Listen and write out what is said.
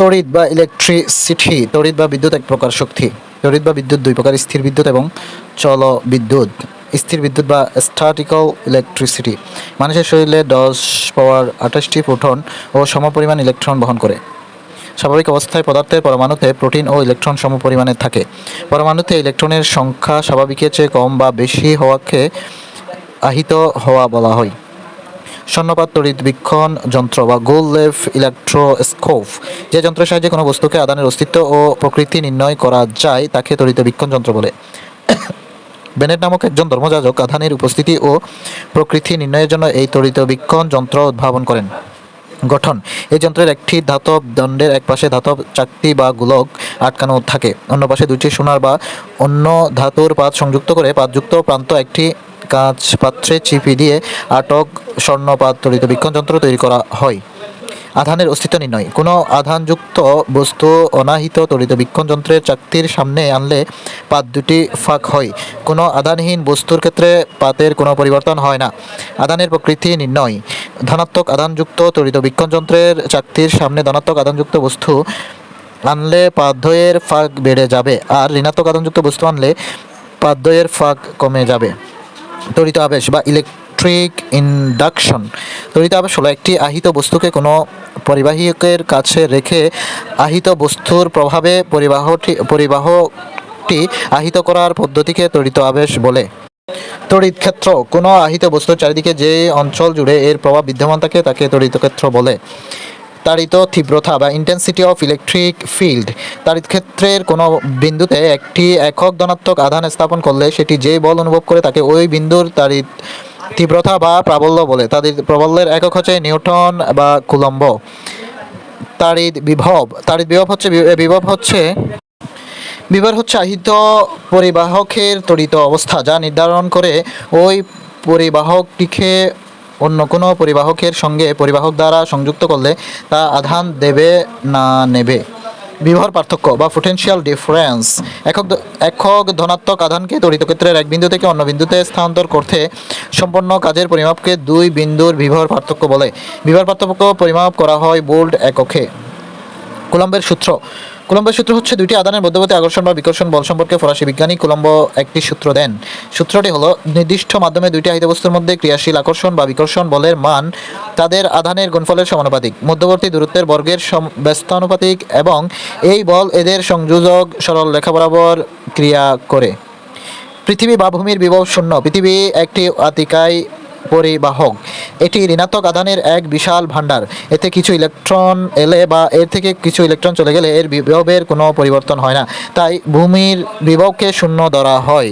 তড়িৎ বা ইলেকট্রিসিটি তড়িৎ বা বিদ্যুৎ এক প্রকার শক্তি। তড়িৎ বা বিদ্যুৎ দুই প্রকার, স্থির বিদ্যুৎ এবং চল বিদ্যুৎ। স্থির বিদ্যুৎ বা স্ট্যাটিক্যাল ইলেকট্রিসিটি মানুষের শরীরে দশ পাওয়ার আঠাশটি প্রোটন ও সমপরিমাণ ইলেকট্রন বহন করে। স্বাভাবিক অবস্থায় পদার্থের পরমাণুতে প্রোটিন ও ইলেকট্রন সমপরিমাণে থাকে। পরমাণুতে ইলেকট্রনের সংখ্যা স্বাভাবিকের চেয়ে কম বা বেশি হওয়াকে আহিত হওয়া বলা হয়। স্বর্ণপাত তড়িৎ বীক্ষণ যন্ত্র বা গোল লেভ ইলেকট্রোস্কোপ। যে যন্ত্রের সাহায্যে কোনো বস্তুকে আদানের অস্তিত্ব ও প্রকৃতি নির্ণয় করা যায়, তাকে তড়িৎ বীক্ষণ যন্ত্র বলে। বেনেট নামক একজন ধর্মযাজক আধানের উপস্থিতি ও প্রকৃতি নির্ণয়ের জন্য এই তড়িৎ বীক্ষণ যন্ত্র উদ্ভাবন করেন। গঠন, এই যন্ত্রের একটি ধাতব দণ্ডের এক পাশে ধাতব চাকতি বা গোলক আটকানো থাকে। অন্য পাশে দুইটি সোনার বা অন্য ধাতুর পাত সংযুক্ত করে পাতযুক্ত প্রান্ত একটি কাঁচ পাত্রে চিপি দিয়ে আটক স্বর্ণপাত তড়িৎ বীক্ষণ যন্ত্র তৈরি করা হয়। আধানের অস্তিত্ব নির্ণয়। কোনো আধানযুক্ত বস্তু অনাহিত তড়িৎ বীক্ষণ যন্ত্রের চাকতির সামনে আনলে পাত দুটি ফাঁক হয়। কোনো আধানহীন বস্তুর ক্ষেত্রে পাতের কোনো পরিবর্তন হয় না। আধানের প্রকৃতি নির্ণয়। ধনাত্মক আধানযুক্ত তড়িৎ বীক্ষণ যন্ত্রের চাকতির সামনে ধনাত্মক আধানযুক্ত বস্তু আনলে পাদ্যয়ের ফাঁক বেড়ে যাবে, আর ঋণাত্মক আধানযুক্ত বস্তু আনলে পাদ্যয়ের ফাঁক কমে যাবে। তড়িৎ আবেশ বা ইলেকট্রিক ইন্ডাকশন তড়িৎ আবেশ হলো একটি আহিত বস্তুকে কোনো পরিবাহকের কাছে রেখে আহিত বস্তুর প্রভাবে পরিবাহটি পরিবাহটি আহিত করার পদ্ধতিকে তড়িৎ আবেশ বলে। তড়িৎ ক্ষেত্র, কোনো আহিত বস্তুর চারিদিকে যে অঞ্চল জুড়ে এর প্রভাব বিদ্যমান থাকে তাকে তড়িৎ ক্ষেত্র বলে। তাড়িত তীব্রতা বা ইন্টেন্সিটি অফ ইলেকট্রিক ফিল্ড তাড়িৎ ক্ষেত্রের কোনো বিন্দুতে একটি একক ধনাত্মক আধান স্থাপন করলে সেটি যে বল অনুভব করে তাকে ওই বিন্দুর তাড়িৎ তীব্রতা বা প্রাবল্য বলে। তাদের প্রাবল্যের একক হচ্ছে নিউটন বা কুলম্ব। তাড়িৎ বিভব তাড়িৎ বিভব হচ্ছে বিভব হচ্ছে বিভব হচ্ছে আহিত পরিবাহকের তড়িত অবস্থা যা নির্ধারণ করে ওই পরিবাহকটিকে অন্য কোনো পরিবাহকের সঙ্গে পরিবাহক দ্বারা সংযুক্ত করলে তা আধান দেবে না নেবে। বিভর পার্থক্য বা পোটেনশিয়াল ডিফারেন্স একক একক ধনাত্মক আধানকে তড়িৎ ক্ষেত্রের এক বিন্দু থেকে অন্য বিন্দুতে স্থানান্তর করতে সম্পন্ন কাজের পরিমাপকে দুই বিন্দুর বিভর পার্থক্য বলে। বিভর পার্থক্য পরিমাপ করা হয় বোল্ড এককে। কুলম্বের সূত্র কুলম্বের সূত্র হচ্ছে দুইটি আধানের মধ্যবর্তী আকর্ষণ বা বিকর্ষণ বল সম্পর্কে ফরাসি বিজ্ঞানী কুলম্ব একটি সূত্র দেন। সূত্রটি হলো, নির্দিষ্ট মাধ্যমে দুইটি আহিত বস্তুর মধ্যে ক্রিয়াশীল আকর্ষণ বা বিকর্ষণ বলের মান তাদের আধানের গুণফলের সমানুপাতিক। মধ্যবর্তী দূরত্বের বর্গের ব্যস্তানুপাতিক এবং এই বল এদের সংযোজক সরল রেখা বরাবর ক্রিয়া করে। পৃথিবী বা ভূমির বিভব শূন্য। পৃথিবী একটি অতিকায় পরিবাহক এটি ঋণাত্মক আধানের এক বিশাল ভাণ্ডার। এতে কিছু ইলেকট্রন এলে বা এর থেকে কিছু ইলেকট্রন চলে গেলে এর বিভবের কোনো পরিবর্তন হয় না। তাই ভূমির বিভবকে শূন্য ধরা হয়।